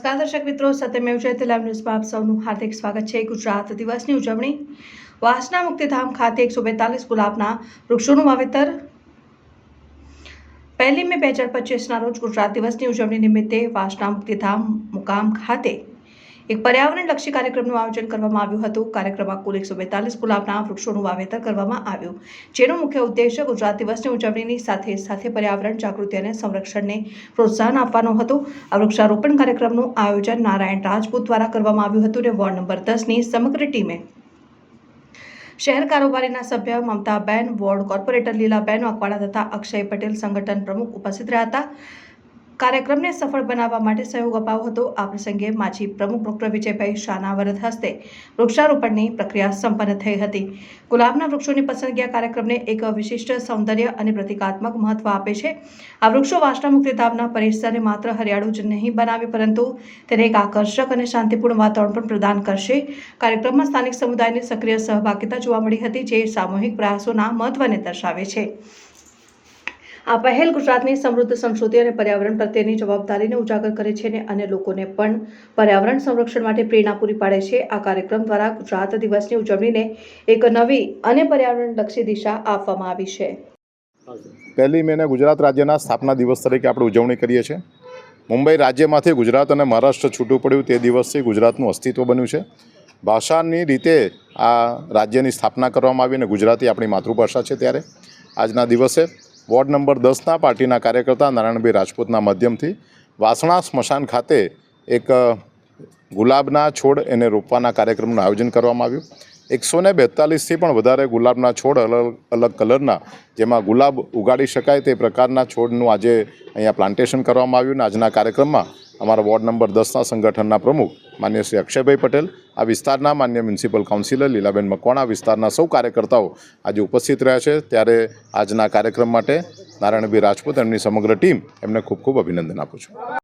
નમસ્કાર દર્શક મિત્રો સત્યમેવ જયતે લાઈવ ન્યૂઝમાં આપ સૌનું હાર્દિક સ્વાગત છે. ગુજરાત દિવસની ઉજવણી. વાસના મુક્તિધામ ખાતે એકસો બેતાલીસ ગુલાબના વૃક્ષોનું વાવેતર. પહેલી મે બે હજાર પચીસના રોજ ગુજરાત દિવસની ઉજવણી નિમિત્તે વાસના મુક્તિધામ મુકામ ખાતે એક પર્યાવરણલક્ષી કાર્યક્રમનું આયોજન કરવામાં આવ્યું હતું. કાર્યક્રમમાં કુલ એકસો બેતાલીસ ગુલાબના વૃક્ષોનું વાવેતર કરવામાં આવ્યું. જેનો મુખ્ય ઉદ્દેશ્ય ગુજરાત દિવસની ઉજવણીની સાથે સાથે પર્યાવરણ, જાગૃતિ અને સંરક્ષણને પ્રોત્સાહન આપવાનો હતો. આ વૃક્ષારોપણ કાર્યક્રમનું આયોજન નારાયણ રાજપૂત દ્વારા કરવામાં આવ્યું હતું અને વોર્ડ નંબર દસની સમગ્ર ટીમે શહેર કારોબારીના સભ્ય મમતાબેન, વોર્ડ કોર્પોરેટર લીલાબેન અકવાડા તથા અક્ષય પટેલ સંગઠન પ્રમુખ ઉપસ્થિત રહ્યા હતા. કાર્યક્રમને સફળ બનાવવા માટે સહયોગ અપાવ્યો હતો. આ પ્રસંગે માજી પ્રમુખ ડોક્ટર વિજયભાઈ શાહના વરદ હસ્તે વૃક્ષારોપણની પ્રક્રિયા સંપન્ન થઈ હતી. ગુલાબના વૃક્ષોની પસંદગી આ કાર્યક્રમને એક વિશિષ્ટ સૌંદર્ય અને પ્રતિકાત્મક મહત્વ આપે છે. આ વૃક્ષો વાસણા મુક્તિધામના પરિસરને માત્ર હરિયાળું જ નહીં બનાવે, પરંતુ તેને એક આકર્ષક અને શાંતિપૂર્ણ વાતાવરણ પણ પ્રદાન કરશે. કાર્યક્રમમાં સ્થાનિક સમુદાયની સક્રિય સહભાગિતા જોવા મળી હતી, જે સામૂહિક પ્રયાસોના મહત્વને દર્શાવે છે. આ પહેલ ગુજરાતની સમૃદ્ધ સંસ્કૃતિ અને પર્યાવરણ પ્રત્યેની જવાબદારીને ઉજાગર કરે છે અને લોકોને પણ પર્યાવરણ સંરક્ષણ માટે પ્રેરણા પૂરી પાડે છે. આ કાર્યક્રમ દ્વારા ગુજરાત દિવસની ઉજવણીને એક નવી અને પર્યાવરણલક્ષી દિશા આપવામાં આવી છે. પહેલી મેને ગુજરાત રાજ્યના સ્થાપના દિવસ તરીકે આપણે ઉજવણી કરીએ છીએ. મુંબઈ રાજ્યમાંથી ગુજરાત અને મહારાષ્ટ્ર છૂટું પડ્યું તે દિવસથી ગુજરાતનું અસ્તિત્વ બન્યું છે. ભાષાની રીતે આ રાજ્યની સ્થાપના કરવામાં આવી અને ગુજરાતી આપણી માતૃભાષા છે ત્યારે. આજના દિવસે વોર્ડ નંબર દસના પાર્ટીના કાર્યકર્તા નારાયણભાઈ રાજપૂતના માધ્યમથી વાસણા સ્મશાન ખાતે એક ગુલાબના છોડ એને રોપવાના કાર્યક્રમનું આયોજન કરવામાં આવ્યું. એકસો ને બેતાલીસથી પણ વધારે ગુલાબના છોડ અલગ અલગ કલરના જેમાં ગુલાબ ઉગાડી શકાય તે પ્રકારના છોડનું આજે અહીંયા પ્લાન્ટેશન કરવામાં આવ્યું અને આજના કાર્યક્રમમાં અમારા વોર્ડ નંબર દસના સંગઠનના પ્રમુખ માન્ય શ્રી અક્ષયભાઈ પટેલ, આ વિસ્તારના માન્ય મ્યુનિસિપલ કાઉન્સિલર લીલાબેન મકવાણા વિસ્તારના સૌ કાર્યકર્તાઓ આજે ઉપસ્થિત રહ્યા છે. ત્યારે આજના કાર્યક્રમ માટે નારાયણભાઈ રાજપૂત એમની સમગ્ર ટીમ એમને ખૂબ ખૂબ અભિનંદન આપું છું.